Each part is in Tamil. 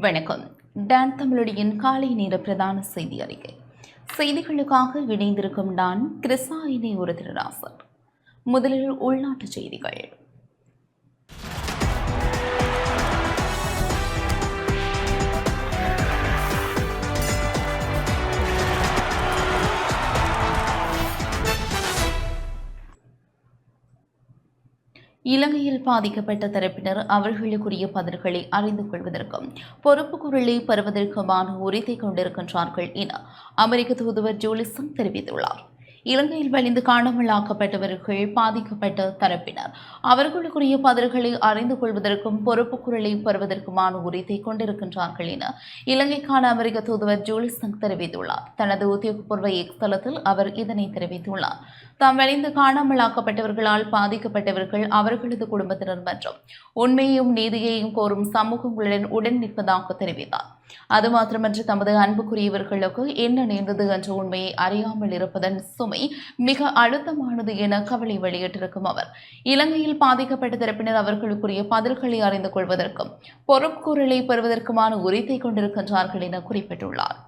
வணக்கம். டான் தமிழடியின் காலை நேர பிரதான செய்தி அறிக்கை. செய்திகளுக்காக இணைந்திருக்கும் நான் இணை ஒரு திருராசர் முதலில் உள்நாட்டு செய்திகள். இலங்கையில் பாதிக்கப்பட்ட தரப்பினர் அவர்களுக்குரிய பதில்களை அறிந்து கொள்வதற்கும் பொறுப்பு குரலை பெறுவதற்குமான உரித்தை கொண்டிருக்கின்றார்கள் என அமெரிக்க தூதுவர் ஜூலிசன் தெரிவித்துள்ளார். இலங்கையில் வலிந்து காணாமலாக்கப்பட்டவர்கள் பாதிக்கப்பட்ட தரப்பினர். அவர்களுக்குரிய பதில்களை அறிந்து கொள்வதற்கும் பொறுப்பு குரலை பெறுவதற்குமான உரித்தை கொண்டிருக்கின்றார்கள் என இலங்கைக்கான அமெரிக்க தூதுவர் ஜூலிசன் தெரிவித்துள்ளார். தனது உத்தியோகபூர்வ எக்ஸ் தளத்தில் அவர் இதனை தெரிவித்துள்ளார். தாம் வலிந்து காணாமலாக்கப்பட்டவர்களால் பாதிக்கப்பட்டவர்கள் அவர்களது குடும்பத்தினர் மற்றும் உண்மையையும் நீதியையும் கோரும் சமூகங்களுடன் உடன் நிற்பதாக தெரிவித்தார். அது மாத்திரமன்று தமது அன்புக்குரியவர்களுக்கு என்ன நேர்ந்தது என்ற உண்மையை அறியாமல் இருப்பதன் சுமை மிக அழுத்தமானது என கவலை வெளியிட்டிருக்கும் அவர். இலங்கையில் பாதிக்கப்பட்ட தரப்பினர் அவர்களுக்குரிய பதில்களை அறிந்து கொள்வதற்கும் பொறுப்புக்கூறலை பெறுவதற்குமான உரித்தை கொண்டிருக்கின்றார்கள் என குறிப்பிட்டுள்ளார்.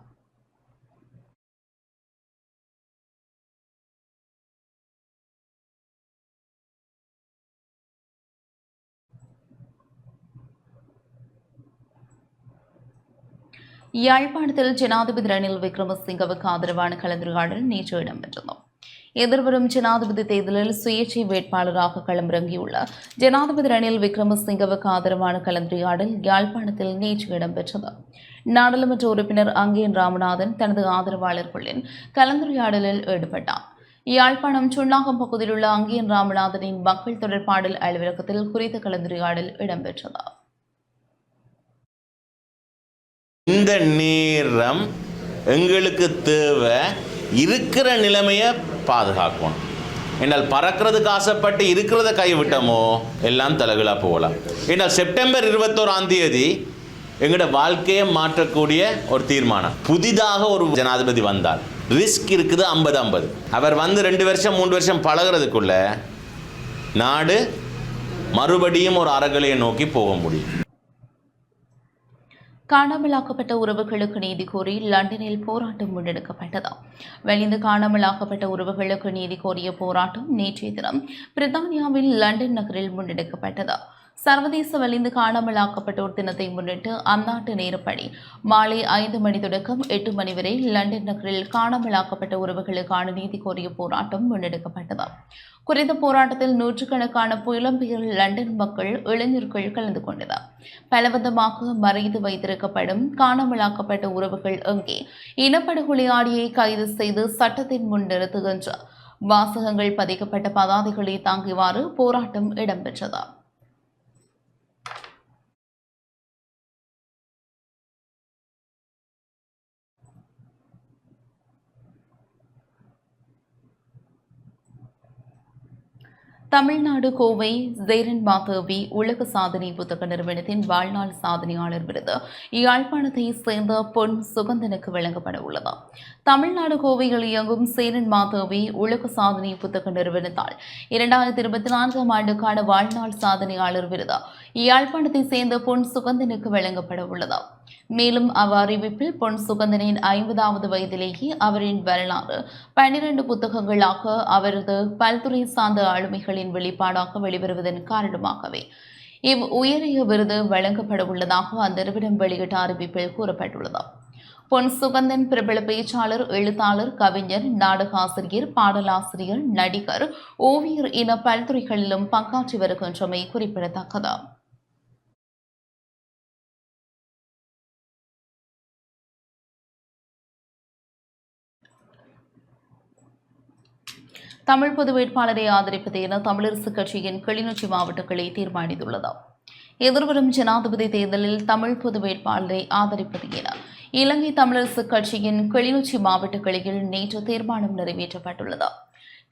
யாழ்ப்பாணத்தில் ஜனாதிபதி ரணில் விக்ரமசிங்கவுக்கு ஆதரவான கலந்துரையாடல் நேற்று இடம்பெற்றது. எதிர்வரும் ஜனாதிபதி தேர்தலில் சுயேட்சை வேட்பாளராக களமிறங்கியுள்ள ஜனாதிபதி ரணில் விக்ரமசிங்கவுக்கு ஆதரவான கலந்துரையாடல் யாழ்ப்பாணத்தில் நேற்று இடம்பெற்றது. நாடாளுமன்ற உறுப்பினர் அங்கேன் ராமநாதன் தனது ஆதரவாளர்களின் கலந்துரையாடலில் ஈடுபட்டார். யாழ்ப்பாணம் சுண்ணாகம் பகுதியில் உள்ள அங்கேயன் ராமநாதனின் மக்கள் தொடர்பாடல் அலுவலகத்தில் குறித்த கலந்துரையாடல் இடம்பெற்றது. இந்த நேரம் எங்களுக்கு தேவை இருக்கிற நிலைமையை பாதுகாக்கணும். என்னால் பறக்கிறதுக்கு ஆசைப்பட்டு இருக்கிறத கைவிட்டோமோ எல்லாம் தலைகளாக போகலாம். ஏன்னால் செப்டம்பர் இருபத்தோராம் தேதி எங்களோட வாழ்க்கையை மாற்றக்கூடிய ஒரு தீர்மானம். புதிதாக ஒரு ஜனாதிபதி வந்தார். ரிஸ்க் இருக்குது ஐம்பது ஐம்பது. அவர் வந்து ரெண்டு வருஷம் மூன்று வருஷம் பழகிறதுக்குள்ள நாடு மறுபடியும் ஒரு அறகலையை நோக்கி போக முடியும். காணாமலாக்கப்பட்ட உறவுகளுக்கு நீதி கோரி லண்டனில் போராட்டம் முன்னெடுக்கப்பட்டது. வெளிந்து காணாமலாக்கப்பட்ட உறவுகளுக்கு நீதி கோரிய போராட்டம் நேற்றைய தினம் பிரித்தானியாவில் லண்டன் நகரில் முன்னெடுக்கப்பட்டது. சர்வதேச வலிந்து காணாமலாக்கப்பட்டோர் தினத்தை முன்னிட்டு அந்நாட்டு நேரப்படி மாலை ஐந்து மணி தொடக்கம் எட்டு மணி வரை லண்டன் நகரில் காணாமலாக்கப்பட்ட உறவுகளுக்கான நீதி கோரிய போராட்டம் முன்னெடுக்கப்பட்டது. குறித்த போராட்டத்தில் நூற்றுக்கணக்கான புலம்பெயர் லண்டன் மக்கள் இளைஞர்கள் கலந்து கொண்டனர். பலவந்தமாக மறைத்து வைத்திருக்கப்படும் காணாமலாக்கப்பட்ட உறவுகள் எங்கே இனப்படுகொலையாடியை கைது செய்து சட்டத்தின் முன் நிறுத்துகின்ற வாசகங்கள் பதிக்கப்பட்ட பதாதைகளை தாங்கிவாறு போராட்டம் இடம்பெற்றது. தமிழ்நாடு கோவை ஜெயரன் மாதேவி உலக சாதனை புத்தக நிறுவனத்தின் வாழ்நாள் சாதனையாளர் விருது. யாழ்ப்பாணத்தை சேர்ந்த பொன் சுகந்தனுக்கு வழங்கப்பட உள்ளது. தமிழ்நாடு கோவையில் இயங்கும் சேரன் மாதவி உலக சாதனை புத்தக நிறுவனத்தால் இரண்டாயிரத்தி இருபத்தி நான்காம் ஆண்டுக்கான வாழ்நாள் சாதனையாளர் விருது. யாழ்ப்பாணத்தை சேர்ந்த பொன் சுகந்தனுக்கு வழங்கப்பட உள்ளது. மேலும் அவ்வறிவிப்பில் பொன் சுகந்தனின் ஐம்பதாவது வயதிலேயே அவரின் வரலாறு பன்னிரண்டு புத்தகங்களாக அவரது பல்துறை சார்ந்த ஆளுமைகளின் வெளிப்பாடாக வெளிவருவதன் காரணமாகவே இவ் உயரிய விருது வழங்கப்பட உள்ளதாக அந்நிறுவனம் வெளியிட்ட அறிவிப்பில் கூறப்பட்டுள்ளது பொன் சுகந்தன் பிரபல பேச்சாளர் எழுத்தாளர் கவிஞர் நாடகாசிரியர் பாடலாசிரியர் நடிகர் ஓவியர் என பல்துறைகளிலும் பங்காற்றி வருகின்றமை குறிப்பிடத்தக்கது. தமிழ் பொது வேட்பாளரை ஆதரிப்பது என தமிழரசு கட்சியின் கிளிநொச்சி மாவட்டங்களை தீர்மானித்துள்ளது. எதிர்வரும் ஜனாதிபதி தேர்தலில் தமிழ் பொது வேட்பாளரை ஆதரிப்பது என இலங்கை தமிழரசு கட்சியின் கிளிநொச்சி மாவட்ட கிளையில் நேற்று தீர்மானம் நிறைவேற்றப்பட்டுள்ளது.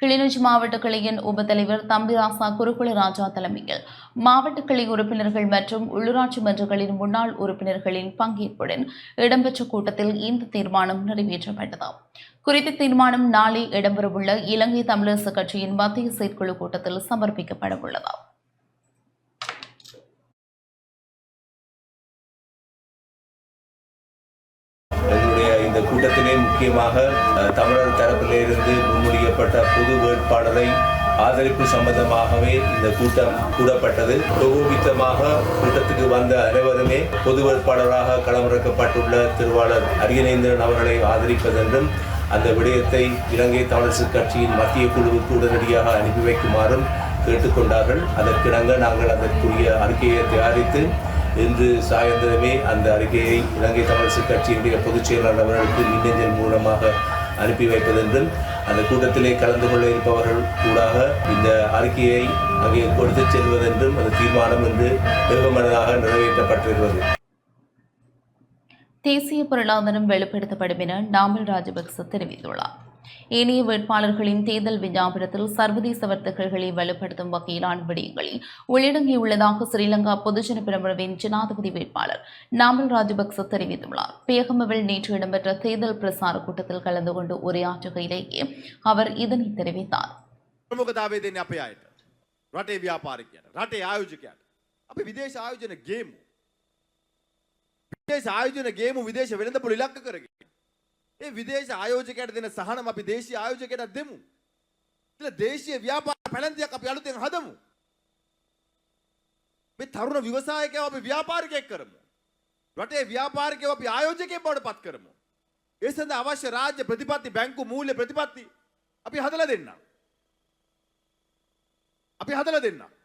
கிளிநொச்சி மாவட்ட கிளையின் உபத்தலைவர் தம்பிராசா குருகுல ராஜா தலைமையில் மாவட்ட கிளை உறுப்பினர்கள் மற்றும் உள்ளூராட்சி மன்றங்களின் முன்னாள் உறுப்பினர்களின் பங்கேற்புடன் இடம்பெற்ற கூட்டத்தில் இந்த தீர்மானம் நிறைவேற்றப்பட்டது. குறித்த தீர்மானம் நாளை இடம்பெறவுள்ள இலங்கை தமிழரசு கட்சியின் மத்திய செயற்குழு கூட்டத்தில் சமர்ப்பிக்கப்பட உள்ளது முக்கியமாக தமிழர் தரப்பிலிருந்து முன்மொழியப்பட்ட பொது வேட்பாளரை ஆதரிப்பு சம்பந்தமாகவே இந்த கூட்டம் கூடப்பட்டது. பிரகோபித்தமாக கூட்டத்துக்கு வந்த அனைவருமே பொது வேட்பாளராக களமிறக்கப்பட்டுள்ள திருவாளர் அரியநேந்திரன் அவர்களை ஆதரிப்பதென்றும் அந்த விடயத்தை இலங்கை தமிழரசு கட்சியின் மத்திய குழுவுக்கு உடனடியாக அனுப்பி வைக்குமாறும் கேட்டுக்கொண்டார்கள். அதற்கிணங்க நாங்கள் அதற்குரிய அறிக்கையை தயாரித்து இன்று சாயந்தரமே அந்த அறிக்கையை இலங்கை தமிழரசு கட்சியினுடைய பொதுச் செயலாளர் அவர்களுக்கு மின்னஞ்சல் மூலமாக அனுப்பி வைப்பதென்றும் அந்த கூட்டத்திலே கலந்து கொள்ள இருப்பவர்கள் கூடாக இந்த அறிக்கையை அங்கே கொடுத்து செல்வதென்றும் அந்த தீர்மானம் இன்று வெகுமனதாக நிறைவேற்றப்பட்டிருக்கிறது. தேசிய பொருளாதாரம் வெளிப்படுத்தப்படும் என நாமல் ராஜபக்ச தெரிவித்துள்ளார். ஏனைய வேட்பாளர்களின் தேர்தல் விஞ்ஞாபனத்தில் சர்வதேச வர்த்தகர்களை வலுப்படுத்தும் வகையிலான விடயங்களில் உள்ளடங்கியுள்ளதாக ஸ்ரீலங்கா பொதுஜன பிரமுகவின் ஜனாதிபதி வேட்பாளர் நாமல் ராஜபக்ச தெரிவித்துள்ளார் பேகமவில் நேற்று இடம்பெற்ற தேர்தல் பிரசார கூட்டத்தில் கலந்து கொண்டு உரையாற்றுகையிலேயே அவர் இதனை தெரிவித்தார் ප්‍රමුඛතාවය දෙන්නේ අපේ අයට. රටේ ව්‍යාපාරිකයට, රටේ ආයෝජකයට. අපි විදේශ ආයෝජන ගේමු. විදේශ ආයෝජන ගේමු විදේශ වෙළඳපොළ ඉලක්ක කරගෙන. ඒ විදේශ ආයෝජකයට දෙන සහනම අපි දේශීය ආයෝජකයට දෙමු. ඉතින් දේශීය ව්‍යාපාර පැලැන්තියක් අපි අලුතෙන් හදමු. මේ තරුණ ව්‍යවසායකයව අපි ව්‍යාපාරිකයෙක් කරමු. රටේ ව්‍යාපාරිකයව අපි ආයෝජකයෙක් බවට පත් කරමු. ඒ සඳහා අවශ්‍ය රාජ්‍ය ප්‍රතිපත්ති බැංකු මූල්‍ය ප්‍රතිපත්ති අපි හදලා දෙන්නම්. අපි හදලා දෙන්නම්.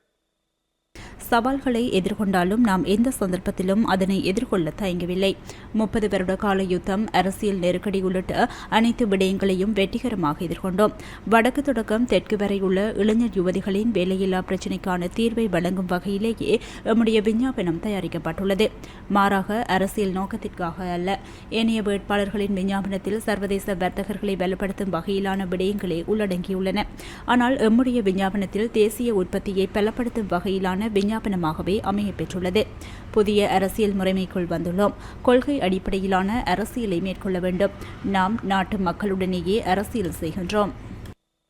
சவால்களை எதிர்கொண்டாலும் நாம் எந்த சந்தர்ப்பத்திலும் அதனை எதிர்கொள்ள தயங்கவில்லை. முப்பது வருட கால யுத்தம் அரசியல் நெருக்கடி உள்ளிட்ட அனைத்து விடயங்களையும் வெற்றிகரமாக எதிர்கொண்டோம். வடக்கு தொடக்கம் தெற்கு வரை உள்ள இளைஞர் யுவதிகளின் வேலையில்லா பிரச்சினைக்கான தீர்வை வழங்கும் வகையிலேயே நம்முடைய விஞ்ஞாபனம் தயாரிக்கப்பட்டுள்ளது. மாறாக அரசியல் நோக்கத்திற்காக அல்ல. ஏனைய வேட்பாளர்களின் விஞ்ஞாபனத்தில் சர்வதேச வர்த்தகர்களை வலுப்படுத்தும் வகையிலான விடயங்களே உள்ளடங்கியுள்ளன. ஆனால் எம்முடைய விஞ்ஞாபனத்தில் தேசிய உற்பத்தியை பலப்படுத்தும் வகையிலான விஞ்ஞாபனமாகவே அமையப் பெற்றுள்ளது புதிய அரசியல் முறைமைக்குள் வந்துள்ளோம் கொள்கை அடிப்படையிலான அரசியலை மேற்கொள்ள வேண்டும் நாம் நாட்டு மக்களுடனேயே அரசியல் செய்கின்றோம்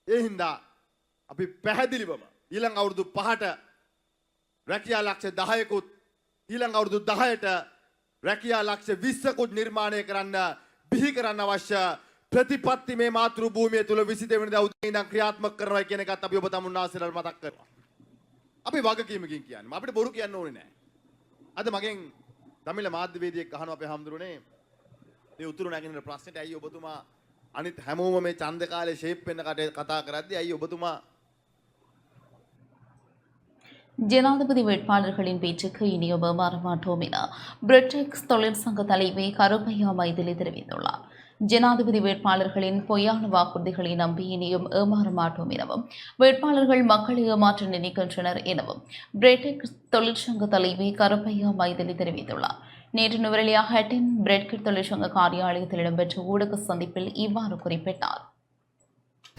ඒ හින්දා අපි පැහැදිලිවම ඊළඟ අවුරුදු පහට රැකියා ලක්ෂ දහයකුත් ඊළඟ අවුරුදු දහයට රැකියා ලක්ෂ විස්සකුත් නිර්මාණය කරන්න බිහි කරන්න අවශ්‍ය ප්‍රතිපත්ති මේ මාතෘ භූමිය තුළ විසි දෙවනිදා උදේ ඉඳන් ක්‍රියාත්මක කරනවා කියන එකත් අපි ඔබ තමුන්නාසලට මතක් කරනවා. අපි වගකීමකින් කියන්නේ. අපිට බොරු කියන්න ඕනේ නැහැ. අද මගෙන් දමිළ මාධ්‍යවේදියෙක් අහනවා අපේ හම්දුරනේ මේ උතුරු නැගෙනහිර ප්‍රශ්නෙට ඇයි ඔබතුමා අනිත් හැමෝම මේ ඡන්ද කාලේ ෂේප් වෙන්න කට කතා කරද්දී ඇයි ඔබතුමා ஜனாதிபதி வேட்பாளர்களின் பேச்சுக்கு இனியும் மாறமாட்டோம் என பிரிட்டெக்ஸ் தொழிற்சங்க தலைவி கருப்பையா மைதிலி தெரிவித்துள்ளார் ஜனாதிபதி வேட்பாளர்களின் பொய்யான வாக்குறுதிகளை நம்பி இனியும் ஏமாற மாட்டோம் எனவும் வேட்பாளர்கள் மக்களை ஏமாற்ற நினைக்கின்றனர் எனவும் பிரெட்டெக் தொழிற்சங்க தலைவி கருப்பையா மைதிலி தெரிவித்துள்ளார். நேற்று நுவரெலியா ஹட்டின் பிரெட்கிட் தொழிற்சங்க காரியாலயத்தில் இடம்பெற்ற ஊடக சந்திப்பில் இவ்வாறு குறிப்பிட்டார்.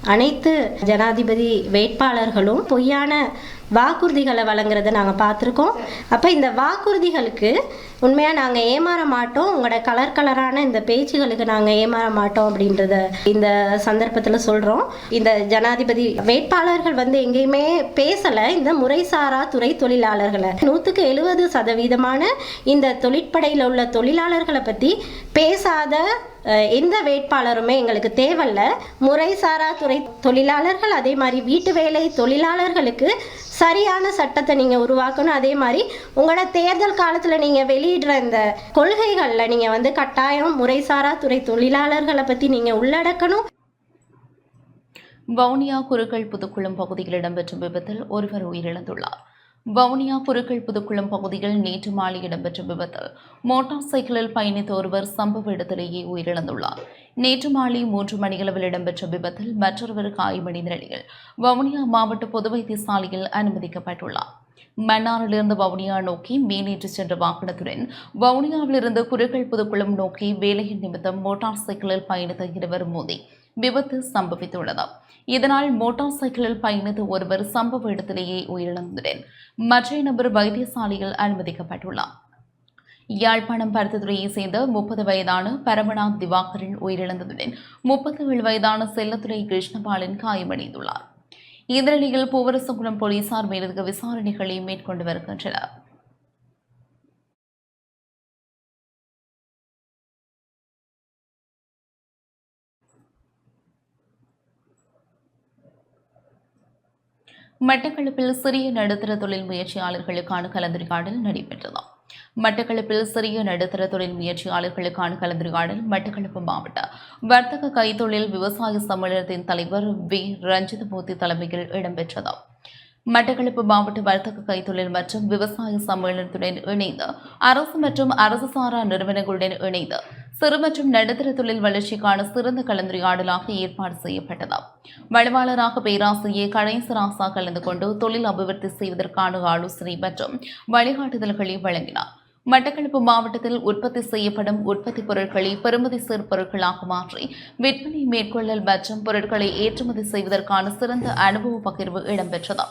அனைத்து ஜனாதிபதி வேட்பாளர்களும் பொய்யான வாக்குறுதிகளை வழங்குறத நாங்கள் பார்த்துருக்கோம். அப்போ இந்த வாக்குறுதிகளுக்கு உண்மையாக நாங்கள் ஏமாற மாட்டோம். உங்களோட கலர் கலரான இந்த பேச்சுகளுக்கு நாங்கள் ஏமாற மாட்டோம் அப்படின்றத இந்த சந்தர்ப்பத்தில் சொல்கிறோம் இந்த ஜனாதிபதி வேட்பாளர்கள் வந்து எங்கேயுமே பேசலை. இந்த முறைசாரா துறை தொழிலாளர்களை நூற்றுக்கு எழுபது சதவீதமான இந்த தொழிற்படையில் உள்ள தொழிலாளர்களை பற்றி பேசாத எந்த வேட்பாளருமே எங்களுக்கு தேவையில்ல. முறைசாரா துறை தொழிலாளர்கள் அதே மாதிரி வீட்டு வேலை தொழிலாளர்களுக்கு சரியான சட்டத்தை நீங்கள் உருவாக்கணும். அதே மாதிரி உங்களோட தேர்தல் காலத்தில் நீங்கள் வெளியிடுற இந்த கொள்கைகளில் நீங்கள் வந்து கட்டாயம் முறைசாரா துறை தொழிலாளர்களை பற்றி நீங்கள் உள்ளடக்கணும். வவுனியா குருக்கள் புதுக்குளம் பகுதியில் இடம்பெற்ற விபத்தில் ஒருவர் உயிரிழந்துள்ளார். வவுனியா குருக்கள் புதுக்குளம் பகுதியில் நேற்று மாலை இடம்பெற்ற விபத்தில் மோட்டார் சைக்கிளில் பயணித்த ஒருவர் சம்பவ இடத்திலேயே உயிரிழந்துள்ளார். நேற்று மாலை மூன்று மணியளவில் இடம்பெற்ற விபத்தில் மற்றொருவர் காயமடைந்த நிலையில் வவுனியா மாவட்ட பொது வைத்தியசாலையில் அனுமதிக்கப்பட்டுள்ளார். மன்னாரிலிருந்து வவுனியா நோக்கி மேலேற்றி சென்ற வாகனத்துடன் வவுனியாவிலிருந்து குருக்கள் புதுக்குளம் நோக்கி வேலையின் நிமித்தம் மோட்டார் சைக்கிளில் பயணித்த இருவர் மோதி விபத்து சம்பவித்துள்ளது. இதனால் மோட்டார் சைக்கிளில் பயணித்த ஒருவர் சம்பவ இடத்திலேயே உயிரிழந்ததுடன் மற்ற நபர் வைத்தியசாலையில் அனுமதிக்கப்பட்டுள்ளார். யாழ்ப்பாணம் பருத்தித்துறையை சேர்ந்த முப்பது வயதான பரமநாத் திவாகரன் உயிரிழந்ததுடன் முப்பத்தி ஏழு வயதான செல்லத்துறை கிருஷ்ணபாலன் காயமடைந்துள்ளார். இந்த நிலையில் பூவரசகுளம் போலீசார் மேலதிக விசாரணைகளை மேற்கொண்டு வருகின்றனர். மட்டக்களப்பில் சிறிய நடுத்தர தொழில் முயற்சியாளர்களுக்கான கலந்துரையாடல் நடைபெற்றது. மட்டக்களப்பில் சிறிய நடுத்தர தொழில் முயற்சியாளர்களுக்கான கலந்துரையாடல் மட்டக்களப்பு மாவட்ட வர்த்தக கைத்தொழில் விவசாய சம்மேளனத்தின் தலைவர் வி. ரஞ்சிதமூர்த்தி தலைமையில் இடம்பெற்றது. மட்டக்களப்பு மாவட்ட வர்த்தக கைத்தொழில் மற்றும் விவசாய சம்மேளனத்துடன் இணைந்து அரசு மற்றும் அரசு சாரா நிறுவனங்களுடன் இணைந்து சிறு மற்றும் நடுத்தர தொழில் வளர்ச்சிக்கான சிறந்த கலந்துரையாடலாக ஏற்பாடு செய்யப்பட்டது. வளவாளராக பேராசிரியர் கணேசராசா கலந்து கொண்டு தொழில் அபிவிருத்தி செய்வதற்கான ஆலோசனை மற்றும் வழிகாட்டுதல்களை வழங்கினார். மட்டக்களப்பு மாவட்டத்தில் உற்பத்தி செய்யப்படும் உற்பத்தி பொருட்களை பெறுமதி சீர் பொருட்களாக மாற்றி விற்பனை மேற்கொள்ளல் மற்றும் பொருட்களை ஏற்றுமதி செய்வதற்கான சிறந்த அனுபவ பகிர்வு இடம்பெற்றது.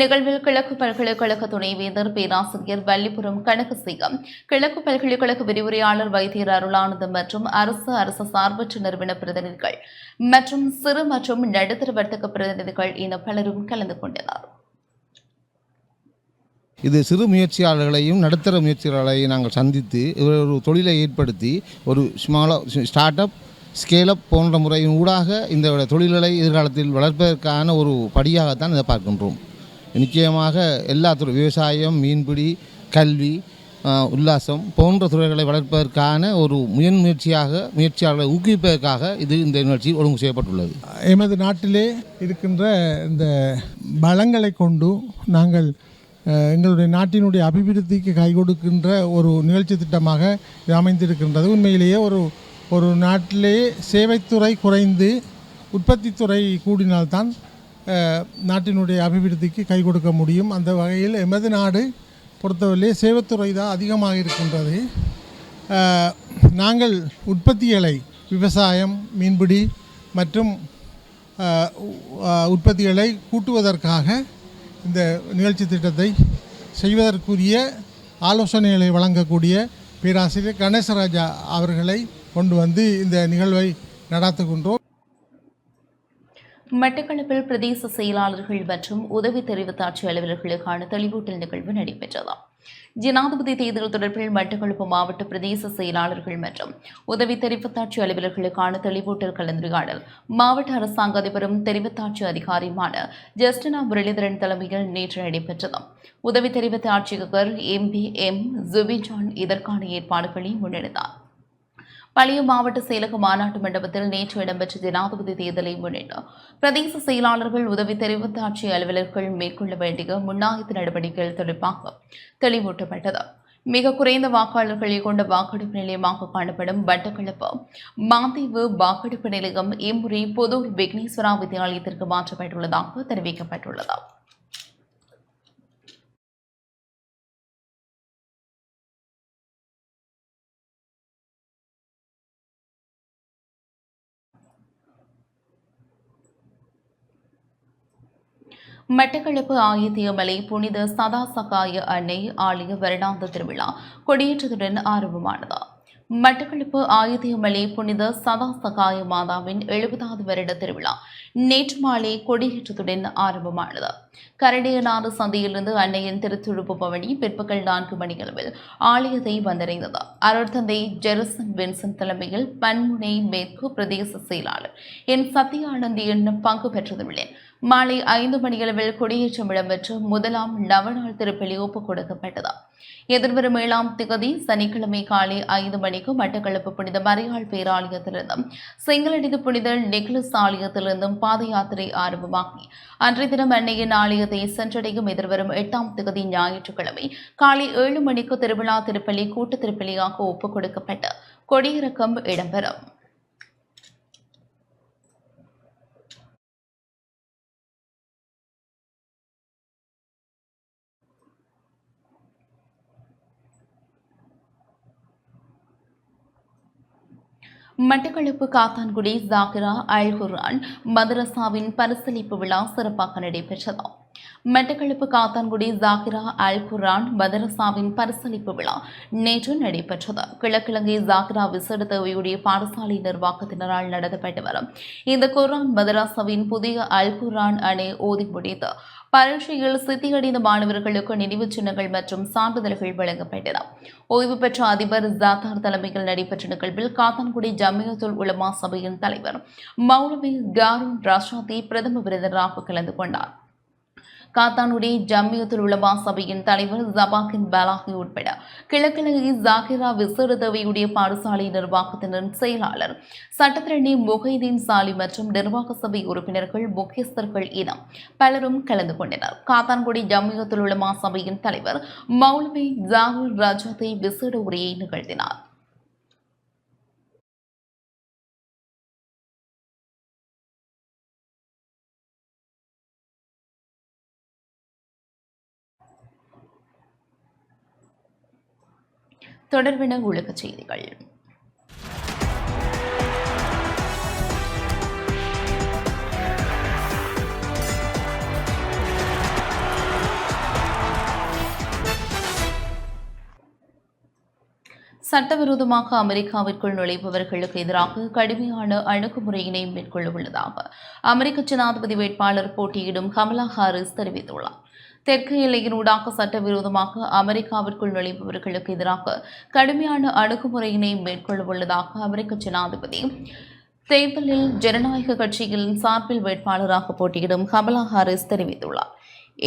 நிகழ்வில் கிழக்கு பல்கலைக்கழக துணைவேந்தர் பேராசிரியர் வள்ளிபுரம் கனகசிங்கம் கிழக்கு பல்கலைக்கழக விரிவுரையாளர் வைத்தியர் அருளானந்தம் மற்றும் அரசு அரசு சார்பற்ற நிறுவன பிரதிநிதிகள் மற்றும் சிறு மற்றும் நடுத்தர வர்த்தக பிரதிநிதிகள் என பலரும் கலந்து கொண்டனர். இது சிறு முயற்சியாளர்களையும் நடுத்தர முயற்சியாளர்களையும் நாங்கள் சந்தித்து ஒரு தொழிலை ஏற்படுத்தி ஒரு ஸ்மால ஸ்டார்ட் அப் ஸ்கேலப் போன்ற முறையின் ஊடாக இந்த தொழில்களை எதிர்காலத்தில் வளர்ப்பதற்கான ஒரு படியாகத்தான் இதை பார்க்கின்றோம். நிச்சயமாக எல்லா துறை விவசாயம் மீன்பிடி கல்வி உல்லாசம் போன்ற துறைகளை வளர்ப்பதற்கான ஒரு முயன் முயற்சியாக முயற்சியாளர்களை ஊக்குவிப்பதற்காக இது இந்த நிகழ்ச்சி ஒழுங்கு செய்யப்பட்டுள்ளது. எமது நாட்டிலே இருக்கின்ற இந்த பலங்களை கொண்டு நாங்கள் எங்களுடைய நாட்டினுடைய அபிவிருத்திக்கு கை கொடுக்கின்ற ஒரு நிகழ்ச்சி திட்டமாக இது அமைந்திருக்கின்றது. உண்மையிலேயே ஒரு ஒரு நாட்டிலே சேவைத்துறை குறைந்து உற்பத்தித்துறை கூடினால்தான் நாட்டினுடைய அபிவிருத்திக்கு கை கொடுக்க முடியும். அந்த வகையில் எமது நாடு பொறுத்தவரையிலே சேவைத்துறை தான் அதிகமாக இருக்கின்றது. நாங்கள் உற்பத்திகளை விவசாயம் மீன்பிடி மற்றும் உற்பத்திகளை கூட்டுவதற்காக இந்த நிகழ்ச்சி திட்டத்தை செய்வதற்குரிய ஆலோசனைகளை வழங்கக்கூடிய பேராசிரியர் கணேசராஜா அவர்களை கொண்டு வந்து இந்த நிகழ்வை நடத்துகின்றோம். மட்டக்களப்பில் பிரதேச செயலாளர்கள் மற்றும் உதவி தெரிவித்தாட்சி அலுவலர்களுக்கான தெளிவூட்டல் நிகழ்வு நடைபெற்றதாம் ஜனாதிபதி தேர்தல் தொடர்பில் மட்டக்களப்பு மாவட்ட பிரதேச செயலாளர்கள் மற்றும் உதவி தெரிவித்தாட்சி அலுவலர்களுக்கான தெளிவூட்டல் கலந்துரையாடல் மாவட்ட அரசாங்க அதிபரும் தெரிவித்தாட்சி அதிகாரியுமான ஜஸ்டினா முரளிதரன் தலைமையில் நேற்று நடைபெற்றது. உதவி தெரிவித்த ஆட்சியர் எம் பி எம் ஜுபிஜான் இதற்கான ஏற்பாடுகளை முன்னெடுத்தார். பழைய மாவட்ட செயலக மாநாட்டு மண்டபத்தில் நேற்று இடம்பெற்ற ஜனாதிபதி தேர்தலை முன்னிட்டு பிரதேச செயலாளர்கள் உதவி தெரிவித்தாட்சி அலுவலர்கள் மேற்கொள்ள வேண்டிய முன்னாயத்த நடவடிக்கைகள் தொடர்பாக தெளிவூட்டப்பட்டது. மிக குறைந்த வாக்காளர்களை கொண்ட வாக்கெடுப்பு நிலையமாக காணப்படும் வட்டக்களப்பு மாந்தீவு வாக்கெடுப்பு நிலையம் இம்முறை பொது விக்னேஸ்வரா வித்தியாலயத்திற்கு மாற்றப்பட்டுள்ளதாக தெரிவிக்கப்பட்டுள்ளது. மட்டக்களப்பு ஆயத்தியமலை புனித சதா சகாய அன்னை ஆலய வருடாந்த திருவிழா கொடியேற்றத்துடன் ஆரம்பமானது. மட்டக்களப்பு ஆயத்தியமலை புனித சதா சகாய மாதாவின் எழுபதாவது வருட திருவிழா நேற்று மாலை கொடியேற்றத்துடன் ஆரம்பமானது. கரடியனாறு சந்தையிலிருந்து அன்னையின் திருத்துழுப்பு பவனி பிற்பகல் நான்கு மணியளவில் ஆலயத்தை வந்தடைந்தது. அருட்தந்தை ஜெருசன் வின்சன் தலைமையில் பன்முனை மேற்கு பிரதேச செயலாளர் என் சத்யானந்தியன் பங்கு பெற்றதுள்ளேன். மாலை ஐந்து மணியளவில் கொடியேற்றம் இடம்பெற்று முதலாம் நவநாள் திருப்பலி ஒப்புக் கொடுக்கப்பட்டது. எதிர்வரும் ஏழாம் திகதி சனிக்கிழமை காலை ஐந்து மணிக்கு மட்டக்களப்பு புனித மரியாள் பேராலயத்திலிருந்தும் செங்கலடிது புனித நெக்லஸ் ஆலயத்திலிருந்தும் பாத யாத்திரை ஆரம்பமாகி அன்றைய தினம் அன்னையின் ஆலயத்தை சென்றடையும் எதிர்வரும் எட்டாம் திகதி ஞாயிற்றுக்கிழமை காலை ஏழு மணிக்கு திருவிழா திருப்பலி கூட்டு திருப்பலியாக ஒப்புக் கொடுக்கப்பட்டு கொடியிறக்கம் இடம்பெறும். மட்டக்களப்பு காத்தான்குடி ஜாகிரா அல் குர்ஆன் மதரசாவின் பரிசளிப்பு விழா சிறப்பாக நடைபெற்றது. மெட்டக்களப்பு காத்தான்குடி ஜாகிரா அல் குரான் மதரசாவின் பரிசளிப்பு விழா நேற்று நடைபெற்றது. கிழக்கிழங்கை ஜாகிரா விசேட தேவையுடைய பாடசாலை நிர்வாகத்தினரால் நடத்தப்பட்டு வரும். இந்த குரான் மதரசாவின் புதிய அல் குர்ஆன் அணை ஓதி முடித்து பரீட்சையில் சித்தியடைந்த மாணவர்களுக்கு நினைவுச் சின்னங்கள் மற்றும் சான்றிதழ்கள் வழங்கப்பட்டன. ஓய்வு பெற்ற அதிபர் ஜாத்தார் தலைமையில் நடைபெற்ற நிகழ்வில் காத்தான்குடி ஜமியத்துல் உலமா சபையின் தலைவர் மௌலவி காரூன் ராஷாதி பிரதம விருந்தினராக கலந்து கொண்டார். காத்தானுடைய ஜம்மியத்துல் உலமா சபையின் தலைவர் ஜபாக்கின் பலாகி உட்பட கிழக்கிழங்கை ஜாகிரா விசேட பாடசாலை நிர்வாகத்தினரின் செயலாளர் சட்டத்திரணி முகைதீன் சாலி மற்றும் நிர்வாக சபை உறுப்பினர்கள் முக்கியஸ்தர்கள் என பலரும் கலந்து கொண்டனர். காத்தான்குடி ஜம்மியத்துல் உலமா சபையின் தலைவர் மௌலவி ஜாகிர் ராஜாத்தை விசேட உரையை நிகழ்த்தினார். தொடர்பின உலகச் செய்திகள். சட்டவிரோதமாக அமெரிக்காவிற்குள் நுழைபவர்களுக்கு எதிராக கடுமையான அணுகுமுறையினை மேற்கொள்ள உள்ளதாக அமெரிக்க ஜனாதிபதி வேட்பாளர் போட்டியிடும் கமலா ஹாரிஸ் தெரிவித்துள்ளார். தெற்கு எல்லையினூடாக சட்டவிரோதமாக அமெரிக்காவிற்குள் நுழைபவர்களுக்கு எதிராக கடுமையான அணுகுமுறையினை மேற்கொள்ள உள்ளதாக அமெரிக்க ஜனாதிபதி. தேர்தலில் ஜனநாயக கட்சியின் சார்பில் வேட்பாளராக போட்டியிடும் கமலா ஹாரிஸ் தெரிவித்துள்ளார்.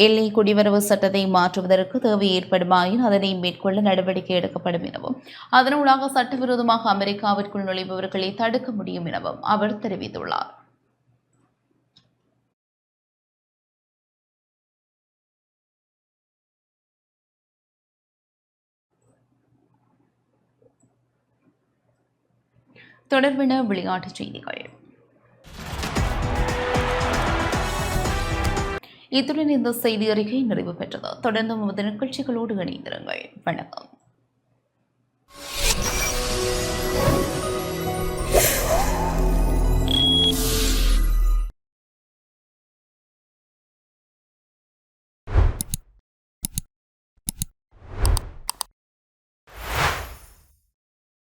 எல்லை குடிவரவு சட்டத்தை மாற்றுவதற்கு தேவை ஏற்படுமாயின் அதனை மேற்கொள்ள நடவடிக்கை எடுக்கப்படும் எனவும் அதனூடாக சட்டவிரோதமாக அமெரிக்காவிற்குள் நுழைபவர்களை தடுக்க முடியும் எனவும் அவர் தெரிவித்துள்ளார். தொடர்பின விளையாட்டுச் செய்திகள். இத்துடன் இந்த செய்தி அறிக்கை நிறைவு பெற்றது. தொடர்ந்து நமது நிகழ்ச்சிகளோடு இணைந்திருங்கள். வணக்கம்.